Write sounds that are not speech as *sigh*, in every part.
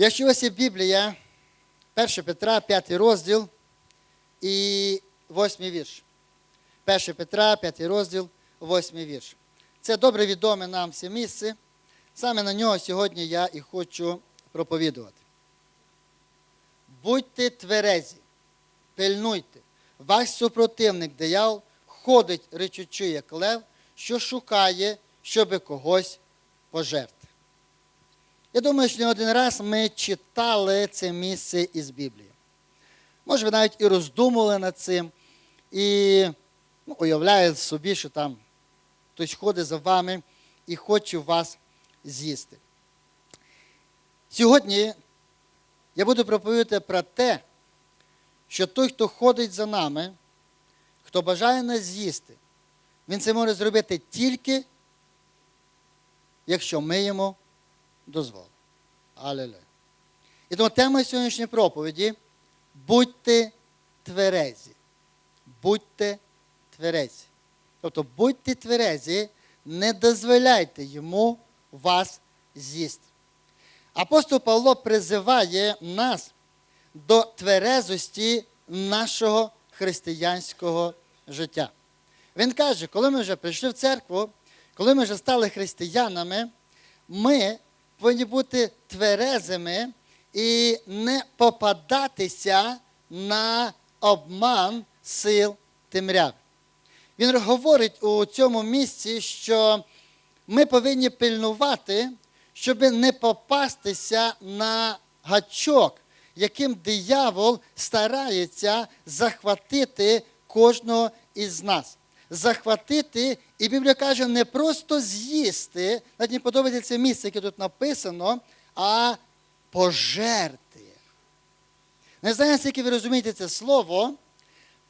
Якщо ось є Біблія, 1 Петра, 5 розділ і 8 вірш. 1 Петра, 5 розділ, 8 вірш. Це добре відоме нам все місце. Саме на нього сьогодні я і хочу проповідувати. Будьте тверезі, пильнуйте. Ваш супротивник диявол ходить речучи, як лев, що шукає, щоби когось пожерти. Я думаю, що не один раз ми читали це місце із Біблії. Може, ви навіть і роздумували над цим, і ну, уявляєте собі, що там хтось ходить за вами і хоче вас з'їсти. Сьогодні я буду проповідати про те, що той, хто ходить за нами, хто бажає нас з'їсти, він це може зробити тільки, якщо ми йому дозволимо. Алілуя. І тому тема сьогоднішньої проповіді будьте тверезі. Будьте тверезі. Тобто будьте тверезі, не дозволяйте йому вас з'їсти. Апостол Павло призиває нас до тверезості нашого християнського життя. Він каже, коли ми вже прийшли в церкву, коли ми вже стали християнами, ми повинні бути тверезими і не попадатися на обман сил темряви. Він говорить у цьому місці, що ми повинні пильнувати, щоб не попастися на гачок, яким диявол старається захватити кожного із нас. Захватити, і Біблія каже, не просто з'їсти, навіть мені подобається це місце, яке тут написано, а пожерти. Не знаю, наскільки ви розумієте це слово,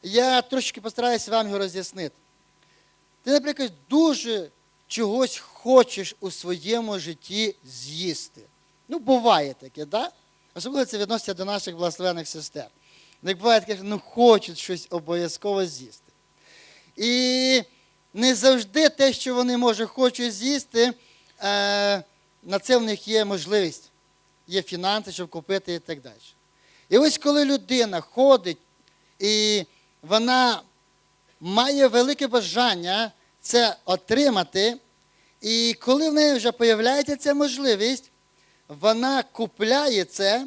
я трошки постараюся вам його роз'яснити. Ти, наприклад, дуже чогось хочеш у своєму житті з'їсти. Ну, буває таке, да? Особливо це відноситься до наших благословених сестер. Як буває таке, що ну, хочуть щось обов'язково з'їсти. І не завжди те, що вони, може, хочуть з'їсти, е, на це в них є можливість, є фінанси, щоб купити і так далі. І ось коли людина ходить і вона має велике бажання це отримати, і коли в неї вже з'являється ця можливість, вона купляє це,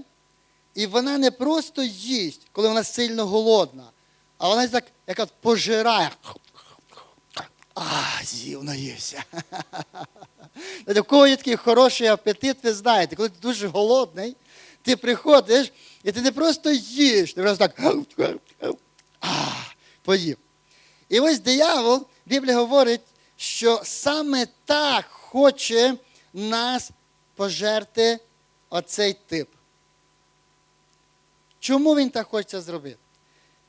і вона не просто їсть, коли вона сильно голодна, а вона так, як пожирає. А, з'їв наївся. У кого є такий хороший апетит, ви знаєте, коли ти дуже голодний, ти приходиш і ти не просто їш, ти просто так а, поїв. І ось диявол, Біблія говорить, що саме так хоче нас пожерти оцей тип. Чому він так хоче зробити?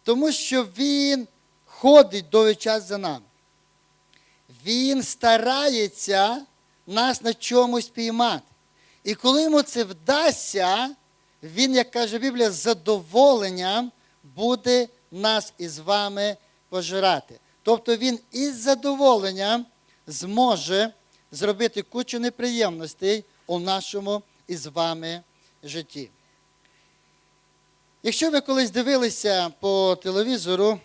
Тому що він ходить довгий час за нами. Він старається нас на чомусь піймати. І коли йому це вдасться, він, як каже Біблія, з задоволенням буде нас із вами пожирати. Тобто він із задоволенням зможе зробити кучу неприємностей у нашому із вами житті. Якщо ви колись дивилися по телевізору,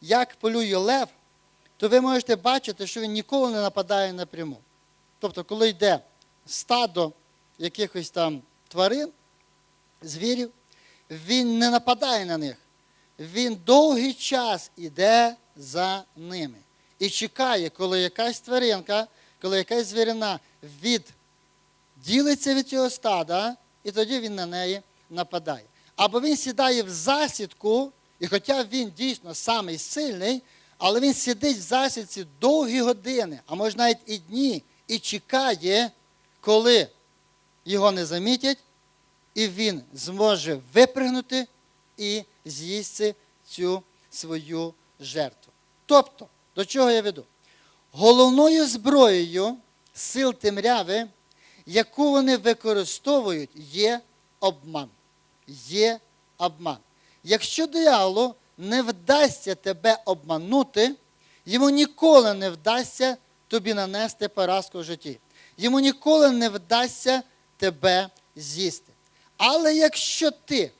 як полює лев, то ви можете бачити, що він ніколи не нападає напряму. Тобто, коли йде стадо якихось там тварин, звірів, він не нападає на них. Він довгий час іде за ними. І чекає, коли якась тваринка, коли якась звірина відділиться від цього стада, і тоді він на неї нападає. Або він сідає в засідку, і хоча він дійсно самий сильний, але він сидить в засідці довгі години, а може навіть і дні, і чекає, коли його не замітять, і він зможе випригнути і з'їсти цю свою жертву. Тобто, до чого я веду? Головною зброєю сил темряви, яку вони використовують, є обман. Є обман. Якщо дияволу не вдасться тебе обманути, йому ніколи не вдасться тобі нанести поразку в житті. Йому ніколи не вдасться тебе з'їсти. Але якщо ти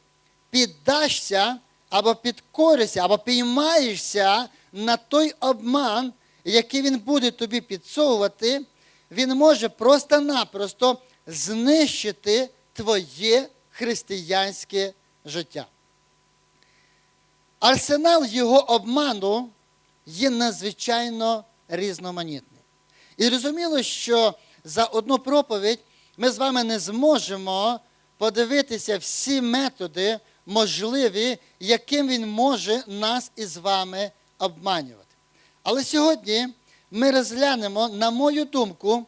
піддашся або підкоришся, або піймаєшся на той обман, який він буде тобі підсовувати, він може просто-напросто знищити твоє християнське життя. Арсенал його обману є надзвичайно різноманітний. І зрозуміло, що за одну проповідь ми з вами не зможемо подивитися всі методи можливі, яким він може нас із вами обманювати. Але сьогодні ми розглянемо, на мою думку,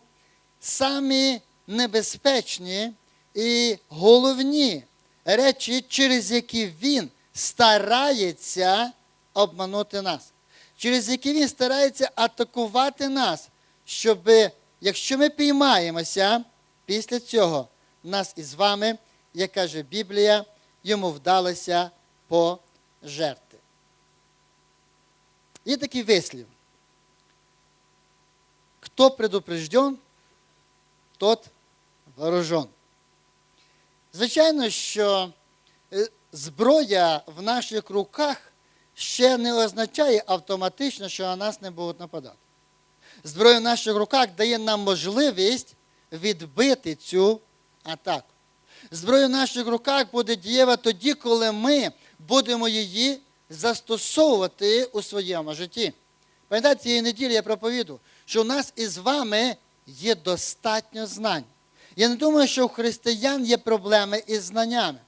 самі небезпечні і головні речі, через які він старається обманути нас, через які він старається атакувати нас, щоб, якщо ми піймаємося, після цього нас із вами, як каже Біблія, йому вдалося пожерти. Є такий вислів. Хто предупрежден, тот вооружен. Звичайно, що зброя в наших руках ще не означає автоматично, що на нас не будуть нападати. Зброя в наших руках дає нам можливість відбити цю атаку. Зброя в наших руках буде дієва тоді, коли ми будемо її застосовувати у своєму житті. Пам'ятаєте, цієї неділі я проповіду, що у нас із вами є достатньо знань. Я не думаю, що у християн є проблеми із знаннями.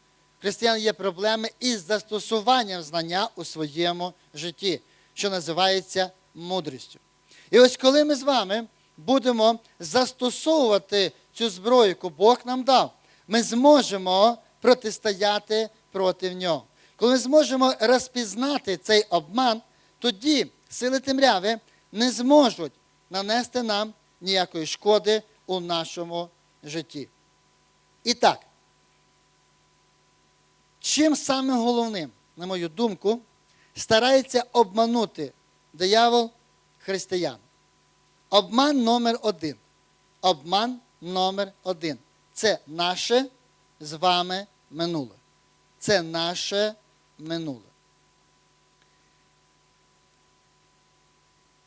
Християн є проблеми із застосуванням знання у своєму житті, що називається мудрістю. І ось коли ми з вами будемо застосовувати цю зброю, яку Бог нам дав, ми зможемо протистояти проти нього. Коли ми зможемо розпізнати цей обман, тоді сили темряви не зможуть нанести нам ніякої шкоди у нашому житті. І так, чим саме головним, на мою думку, старається обманути диявол християн? Обман номер один. Обман номер один. Це наше з вами минуле. Це наше минуле.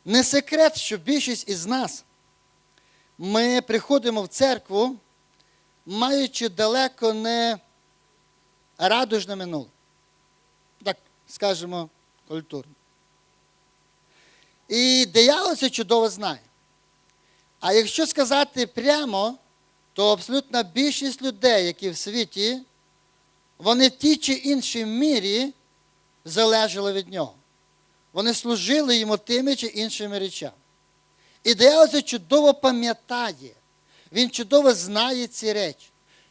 Не секрет, що більшість із нас ми приходимо в церкву, маючи далеко не радужне минуле. Так скажемо культурно. І диявол це чудово знає. А якщо сказати прямо, то абсолютна більшість людей, які в світі, вони в тій чи іншій мірі залежали від нього. Вони служили йому тими чи іншими речами. І диявол це чудово пам'ятає. Він чудово знає ці речі.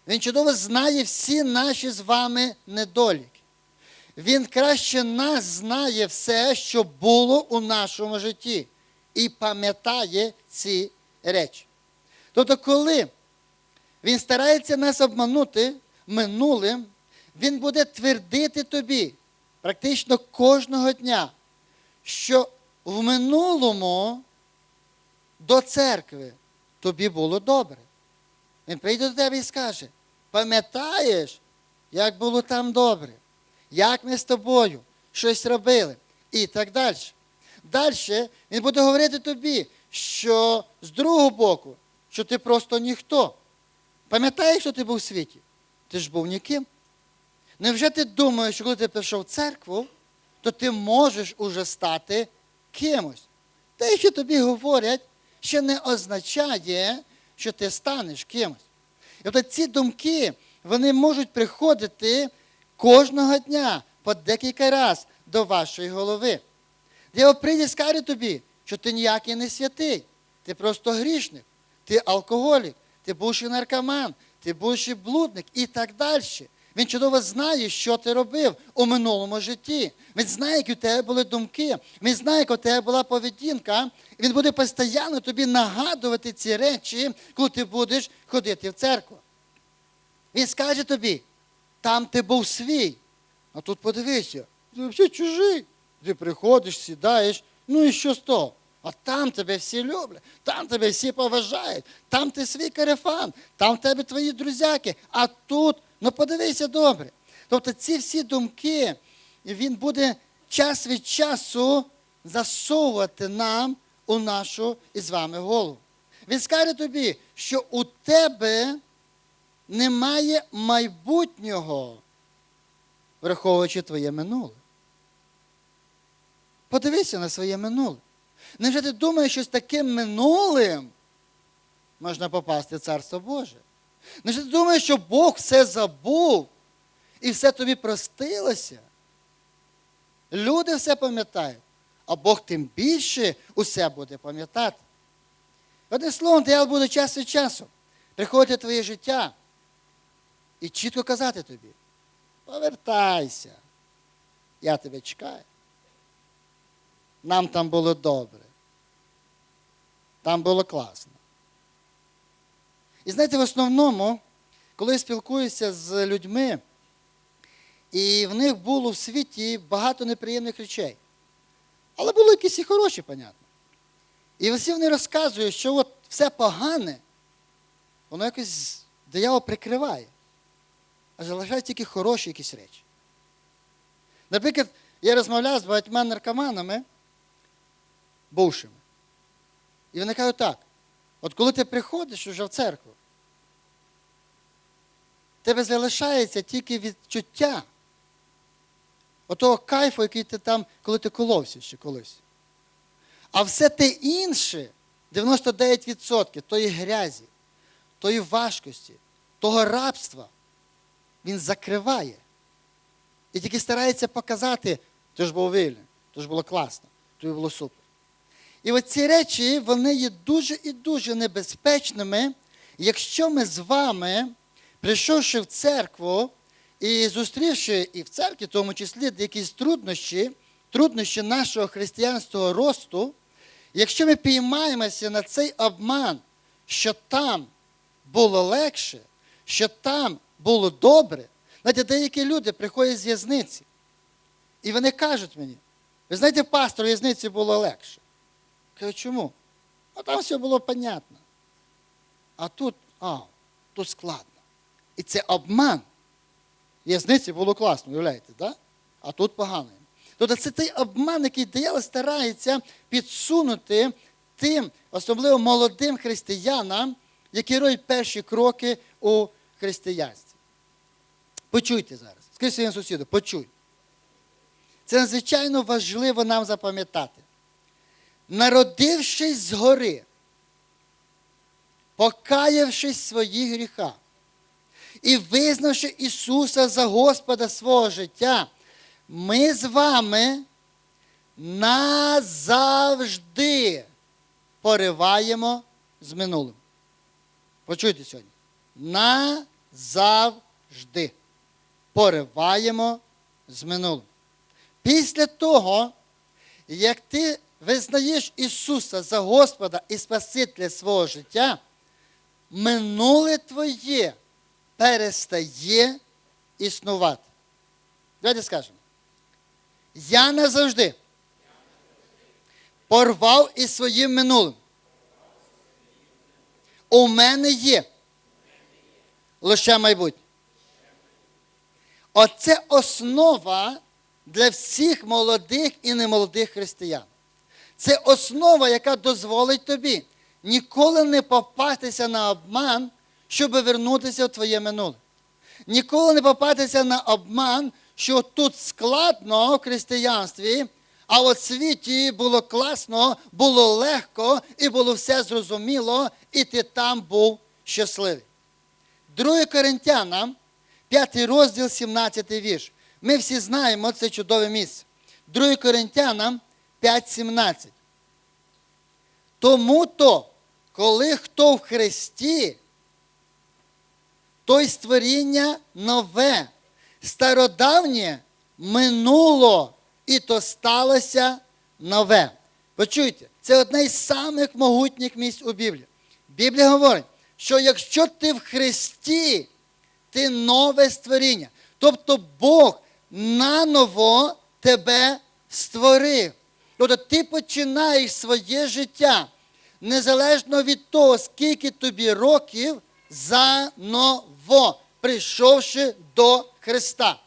Він чудово знає всі наші з вами недоліки. Він краще нас знає все, що було у нашому житті, і пам'ятає ці речі. Тобто, коли він старається нас обманути минулим, він буде твердити тобі практично кожного дня, що в минулому до церкви тобі було добре. Він прийде до тебе і скаже: пам'ятаєш, як було там добре, як ми з тобою щось робили і так далі. Далі він буде говорити тобі, що з другого боку, що ти просто ніхто. Пам'ятаєш, що ти був у світі? Ти ж був ніким. Невже ти думаєш, що коли ти прийшов в церкву, то ти можеш уже стати кимось? Те, що тобі говорять, ще не означає, що ти станеш кимось. От ці думки, вони можуть приходити кожного дня по декілька разів до вашої голови. Диявол прийде і скаже тобі, що ти ніякий не святий, ти просто грішник, ти алкоголік, ти бувший наркоман, ти бувший блудник і так далі. Він чудово знає, що ти робив у минулому житті. Він знає, які у тебе були думки. Він знає, яка у тебе була поведінка. Він буде постійно тобі нагадувати ці речі, коли ти будеш ходити в церкву. Він скаже тобі, там ти був свій. А тут подивися, ти взагалі чужий. Ти приходиш, сідаєш, ну і що з того? А там тебе всі люблять, там тебе всі поважають, там ти свій карифан, там в тебе твої друзяки, а тут Ну подивися добре. Тобто ці всі думки, він буде час від часу засовувати нам у нашу із вами голову. Він скаже тобі, що у тебе немає майбутнього, враховуючи твоє минуле. Подивися на своє минуле. Невже ти думаєш, що з таким минулим можна попасти в Царство Боже? Невже ти думаєш, що Бог все забув і все тобі простилося? Люди все пам'ятають, а Бог тим більше усе буде пам'ятати. Одним словом, диявол буде час від часу приходити твоє життя і чітко казати тобі: повертайся, я тебе чекаю. Нам там було добре. Там було класно. І знаєте, в основному, коли я спілкуюся з людьми, і в них було в світі багато неприємних речей. Але було якісь і хороші, понятно. І всі вони розказують, що от все погане, воно якось диявол прикриває. А залишають тільки хороші якісь речі. Наприклад, я розмовляв з багатьма наркоманами, бувшими. І вони кажуть так: от коли ти приходиш уже в церкву, тебе залишається тільки відчуття отого кайфу, який ти там, коли ти коловся ще колись. А все те інше, 99% тої грязі, тої важкості, того рабства, він закриває. І тільки старається показати, ти ж був вільний, то ж було класно, тобі було супер. І оці речі, вони є дуже і дуже небезпечними, якщо ми з вами, прийшовши в церкву і зустрівши і в церкві, в тому числі якісь труднощі, труднощі нашого християнського росту, якщо ми піймаємося на цей обман, що там було легше, що там було добре, знаєте, деякі люди приходять з в'язниці, і вони кажуть мені, ви знаєте, пастор, в'язниці було легше. Кажу, чому? А там все було понятно. А тут, а, тут складно. І це обман. В'язниці було класно, уявляєте, да? а тут погано. Тобто це той обман, який диявол старається підсунути тим, особливо молодим християнам, які роблять перші кроки у християнстві. Почуйте зараз. Скажіть своєму сусіду, почуй. Це надзвичайно важливо нам запам'ятати. Народившись згори, покаявшись своїх гріхах і визнавши Ісуса за Господа свого життя, ми з вами назавжди пориваємо з минулим. Почуйте сьогодні. Назавжди пориваємо з минулим. Після того, як ти визнаєш Ісуса за Господа і Спасителя свого життя, минуле твоє перестає існувати. Давайте скажемо. Я назавжди порвав із своїм минулим. У мене є лише майбутнє. Оце основа для всіх молодих і немолодих християн. Це основа, яка дозволить тобі ніколи не попастися на обман, щоб вернутися в твоє минуле. Ніколи не попастися на обман, що тут складно в християнстві, а от світі було класно, було легко і було все зрозуміло, і ти там був щасливий. 2 Коринтянам, 5 розділ, 17 вірш. Ми всі знаємо це чудове місце. 2 Коринтянам 5.17. Тому то, коли хто в Христі, той створіння нове, стародавнє минуло, і то сталося нове. Почуйте, це одне із самих могутніх місць у Біблії. Біблія говорить, що якщо ти в Христі, ти нове створіння. Тобто Бог наново тебе створив. Тобто ти починаєш своє життя незалежно від того, скільки тобі років заново. прийшовши до Христа.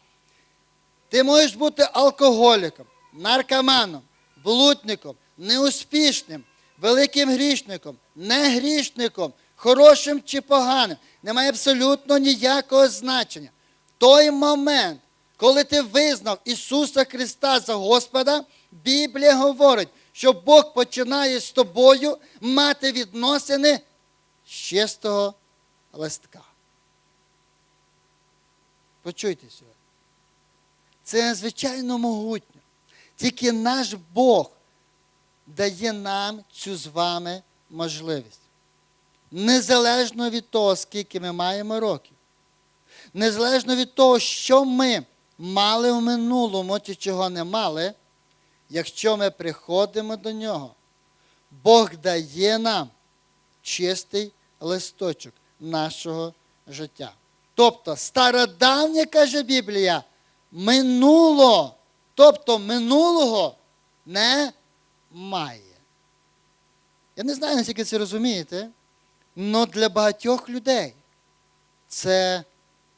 Ти можеш бути алкоголіком, наркоманом, блудником, неуспішним, великим грішником, не грішником, хорошим чи поганим. Немає абсолютно ніякого значення. В той момент, коли ти визнав Ісуса Христа за Господа, Біблія говорить, що Бог починає з тобою мати відносини з чистого листка. Почуйте сьогодні. Це надзвичайно могутньо. Тільки наш Бог дає нам цю з вами можливість. Незалежно від того, скільки ми маємо років, незалежно від того, що ми мали в минулому чи чого не мали, якщо ми приходимо до нього, Бог дає нам чистий листочок нашого життя. Тобто стародавнє, каже Біблія, минуло, тобто минулого немає. Я не знаю, наскільки це розумієте, але для багатьох людей це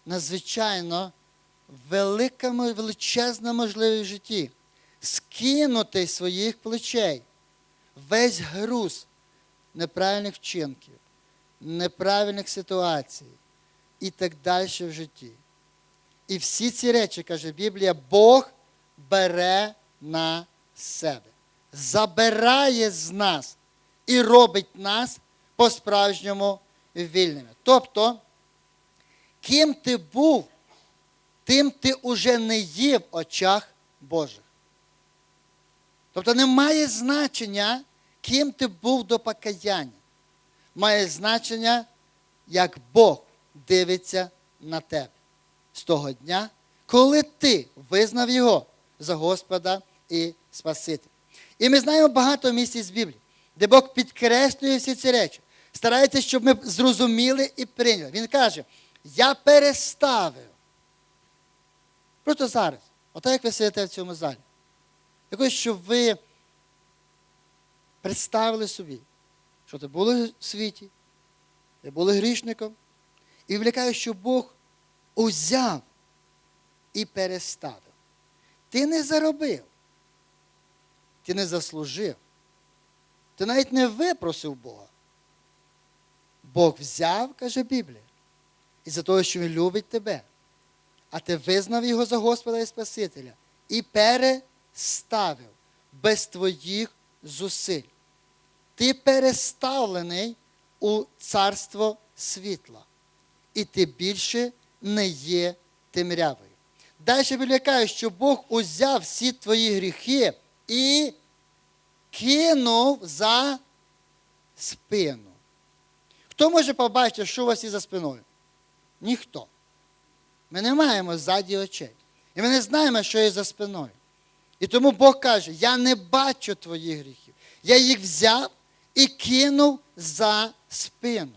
надзвичайно велика, величезна можливість в житті скинути своїх плечей весь груз неправильних вчинків, неправильних ситуацій і так далі в житті. І всі ці речі, каже Біблія, Бог бере на себе, забирає з нас і робить нас по-справжньому вільними. Тобто, ким ти був, тим ти уже не є в очах Божих. Тобто не має значення, ким ти був до покаяння. Має значення, як Бог дивиться на тебе з того дня, коли ти визнав його за Господа і Спасителя. І ми знаємо багато місць з Біблії, де Бог підкреслює всі ці речі, старається, щоб ми зрозуміли і прийняли. Він каже: Я переставив. Просто зараз, отак як ви сидите в цьому залі. Якось, щоб ви представили собі, що ти були в світі, ви були грішником, і влякає, що Бог узяв і переставив. Ти не заробив, ти не заслужив, ти навіть не випросив Бога. Бог взяв, каже Біблія, і за того, що Він любить тебе, а ти визнав його за Господа і Спасителя і переставив без твоїх зусиль. Ти переставлений у царство світла і ти більше не є темрявою. Далі каже, що Бог узяв всі твої гріхи і кинув за спину. Хто може побачити, що у вас є за спиною? Ніхто. Ми не маємо ззаді очей. І ми не знаємо, що є за спиною. І тому Бог каже: я не бачу твоїх гріхів. Я їх взяв і кинув за спину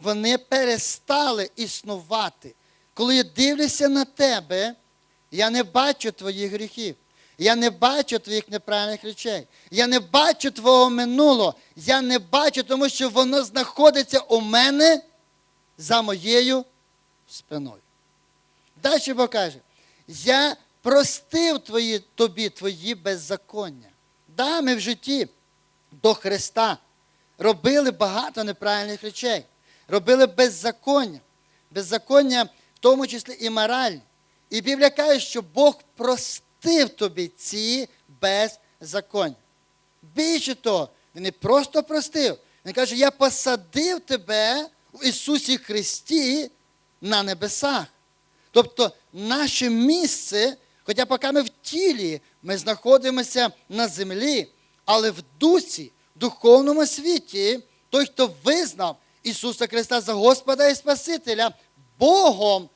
вони перестали існувати. Коли я дивлюся на тебе, я не бачу твоїх гріхів. Я не бачу твоїх неправильних речей. Я не бачу твого минулого. Я не бачу, тому що воно знаходиться у мене за моєю спиною. Далі Бог каже, я простив твої, тобі твої беззаконня. Да, ми в житті до Христа робили багато неправильних речей робили беззаконня, беззаконня, в тому числі і моральні. І Біблія каже, що Бог простив тобі ці беззаконня. Більше того, Він не просто простив. Він каже, я посадив тебе в Ісусі Христі на небесах. Тобто наше місце, хоча поки ми в тілі, ми знаходимося на землі, але в дусі, в духовному світі, той, хто визнав Ісуса Христа за Господа і Спасителя, Богом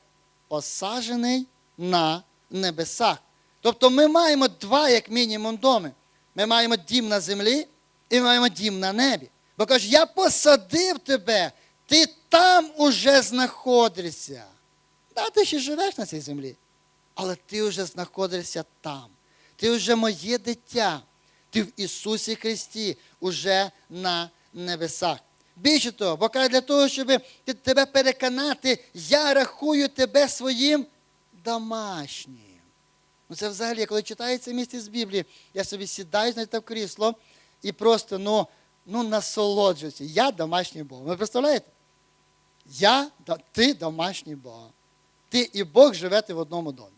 посаджений на небесах. Тобто ми маємо два, як мінімум, доми. Ми маємо дім на землі і ми маємо дім на небі. Бо каже, я посадив тебе, ти там уже знаходишся. Да, ти ще живеш на цій землі, але ти вже знаходишся там. Ти вже моє дитя. Ти в Ісусі Христі уже на небесах. Більше того, Бог каже, для того, щоб тебе переконати, я рахую тебе своїм домашнім. Ну це взагалі, коли читається місце з Біблії, я собі сідаю, знаєте, в крісло і просто ну, ну, насолоджуюся. Я домашній Бог. Ви представляєте? Я, ти домашній Бог. Ти і Бог живете в одному домі.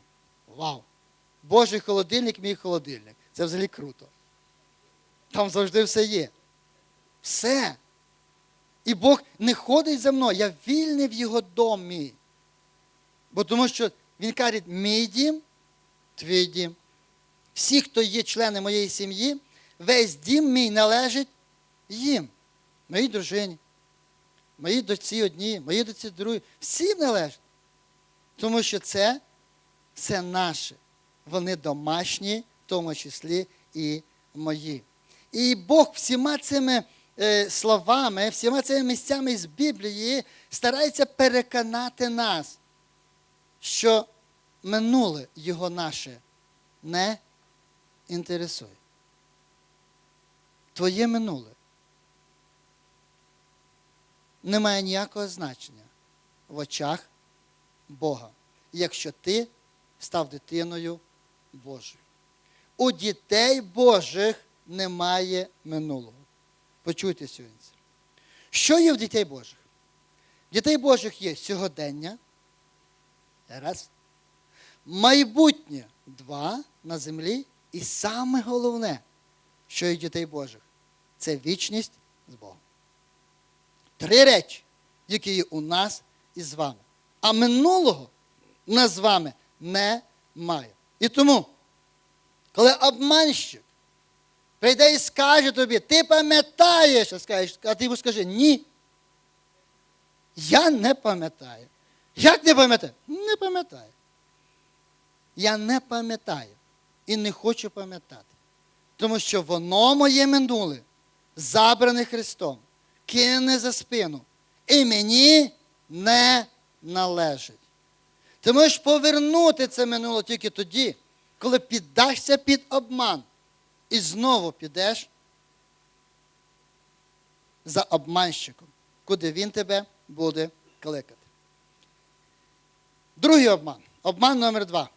Вау! Божий холодильник, мій холодильник. Це взагалі круто. Там завжди все є. Все. І Бог не ходить за мною, я вільний в його домі. Бо тому що він каже, мій дім, твій дім. Всі, хто є члени моєї сім'ї, весь дім мій належить їм, моїй дружині, моїй дочці одній, моїй дочці другій. Всім належить. Тому що це все наше. Вони домашні, в тому числі і мої. І Бог всіма цими е, словами, всіма цими місцями з Біблії старається переконати нас, що минуле його наше не інтересує. Твоє минуле не має ніякого значення в очах Бога, якщо ти став дитиною Божою. У дітей Божих немає минулого. Почуйте сьогодні. Що є в дітей Божих? В дітей Божих є сьогодення. Раз. Майбутнє два на землі. І саме головне, що є дітей Божих, це вічність з Богом. Три речі, які є у нас і з вами. А минулого нас з вами немає. І тому, коли обманщик прийде і скаже тобі, ти пам'ятаєш, а скажеш, а ти йому скажи, ні. Я не пам'ятаю. Як не пам'ятаю? Не пам'ятаю. Я не пам'ятаю і не хочу пам'ятати. Тому що воно моє минуле, забране Христом, кине за спину, і мені не належить. Ти можеш повернути це минуле тільки тоді, коли піддашся під обман і знову підеш за обманщиком, куди він тебе буде кликати. Другий обман. Обман номер два,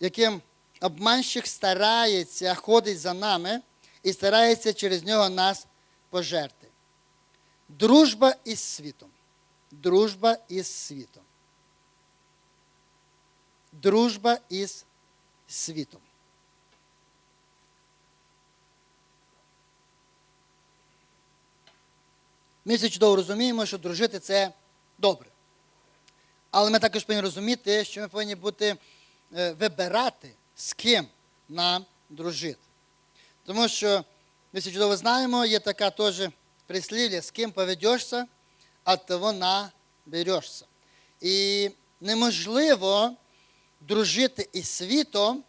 яким обманщик старається, ходить за нами і старається через нього нас пожерти. Дружба із світом. Дружба із світом. Дружба із світом. Ми всі чудово розуміємо, що дружити це добре. Але ми також повинні розуміти, що ми повинні бути, е, вибирати, з ким нам дружити. Тому що ми всі чудово знаємо, є така теж прислів'я, з ким поведешся, а того наберешся. І неможливо дружити із світом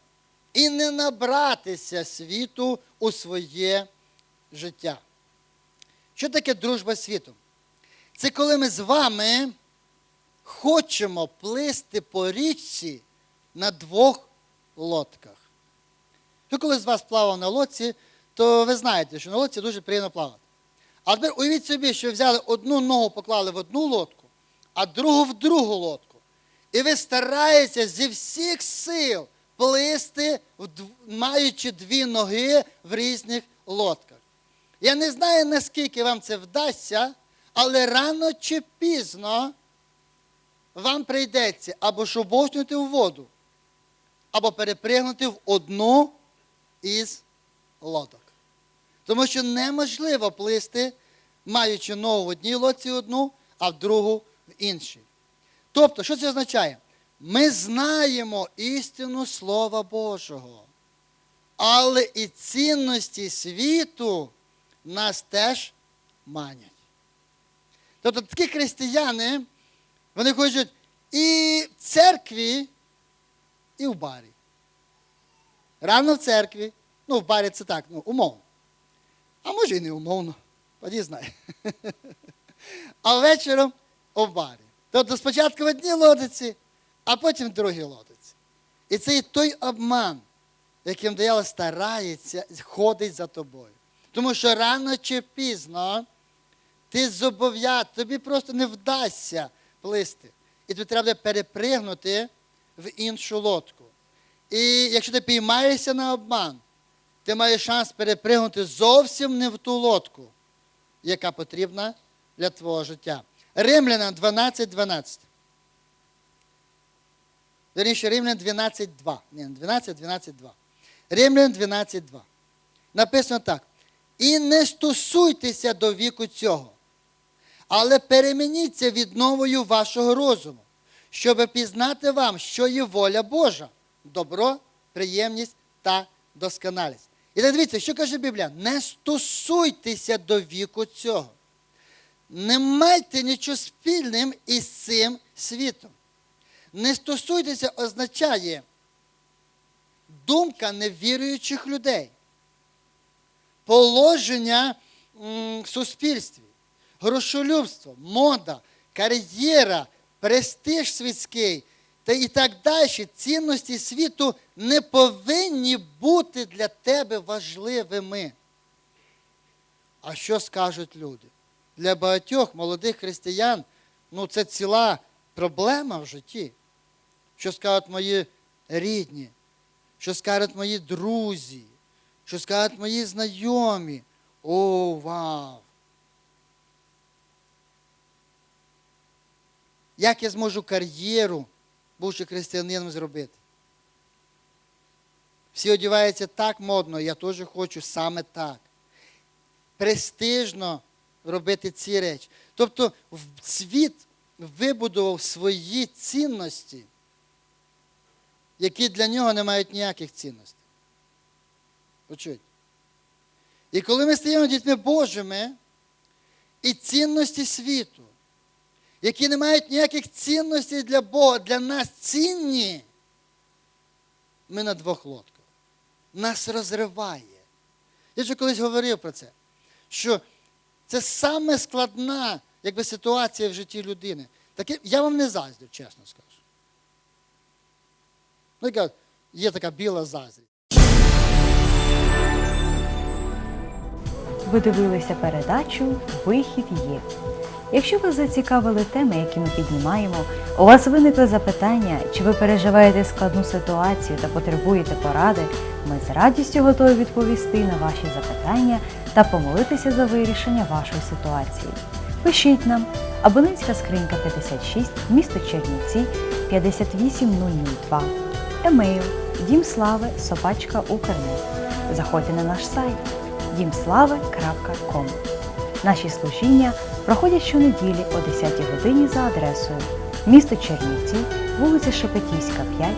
і не набратися світу у своє життя. Що таке дружба з світом? Це коли ми з вами хочемо плисти по річці на двох лодках. Хто коли з вас плавав на лодці, то ви знаєте, що на лодці дуже приємно плавати. А тепер уявіть собі, що взяли одну ногу, поклали в одну лодку, а другу в другу лодку. І ви стараєтеся зі всіх сил плисти, маючи дві ноги в різних лодках. Я не знаю, наскільки вам це вдасться, але рано чи пізно вам прийдеться або шубовснути в воду, або перепригнути в одну із лодок. Тому що неможливо плисти, маючи ногу в одній лодці одну, а в другу в іншій. Тобто, що це означає? Ми знаємо істину Слова Божого, але і цінності світу нас теж манять. Тобто такі християни, вони хочуть і в церкві, і в барі. Рано в церкві, ну в барі це так, ну, умовно. А може і не умовно, тоді знає. *laughs* А вечором у барі. Тобто спочатку в одній лодиці, а потім в другій лодиці. І це і той обман, яким диявол старається, ходить за тобою. Тому що рано чи пізно Ти зобов'язаний, тобі просто не вдасться плисти. І тобі треба перепригнути в іншу лодку. І якщо ти піймаєшся на обман, ти маєш шанс перепригнути зовсім не в ту лодку, яка потрібна для твого життя. Римлянам 12, 12. Вірніше, Римлян 12, 2. Ні, 12, 12, 2. Римлян 12, 2. Написано так. І не стосуйтеся до віку цього, але перемініться відновою вашого розуму, щоб пізнати вам, що є воля Божа, добро, приємність та досконалість. І так дивіться, що каже Біблія? Не стосуйтеся до віку цього. Не майте нічого спільним із цим світом. Не стосуйтеся означає думка невіруючих людей, положення в суспільстві, грошолюбство, мода, кар'єра, престиж світський та і так далі. Цінності світу не повинні бути для тебе важливими. А що скажуть люди? Для багатьох молодих християн ну, це ціла проблема в житті. Що скажуть мої рідні, що скажуть мої друзі, що скажуть мої знайомі. О, вау! Як я зможу кар'єру, бувши християнином, зробити? Всі одягаються так модно, я теж хочу саме так. Престижно робити ці речі. Тобто світ вибудував свої цінності, які для нього не мають ніяких цінностей. Почуйте. І коли ми стаємо дітьми Божими, і цінності світу, які не мають ніяких цінностей для Бога, для нас цінні, ми на двох лодках. Нас розриває. Я вже колись говорив про це, що це саме складна якби, ситуація в житті людини. Таке, я вам не заздрю, чесно скажу. Ну, яка, є така біла заздрість. Ви дивилися передачу Вихід є. Якщо вас зацікавили теми, які ми піднімаємо, у вас виникли запитання, чи ви переживаєте складну ситуацію та потребуєте поради, ми з радістю готові відповісти на ваші запитання та помолитися за вирішення вашої ситуації. Пишіть нам абонентська скринька 56, місто Чернівці 58002, емейл дімслави собачка. Заходьте на наш сайт дімслави.ком. Наші служіння проходять щонеділі о 10 годині за адресою місто Чернівці, вулиця Шепетівська, 5.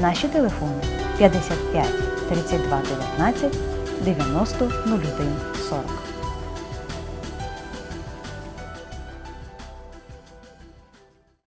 Наші телефони 55 32 19 90 01 40.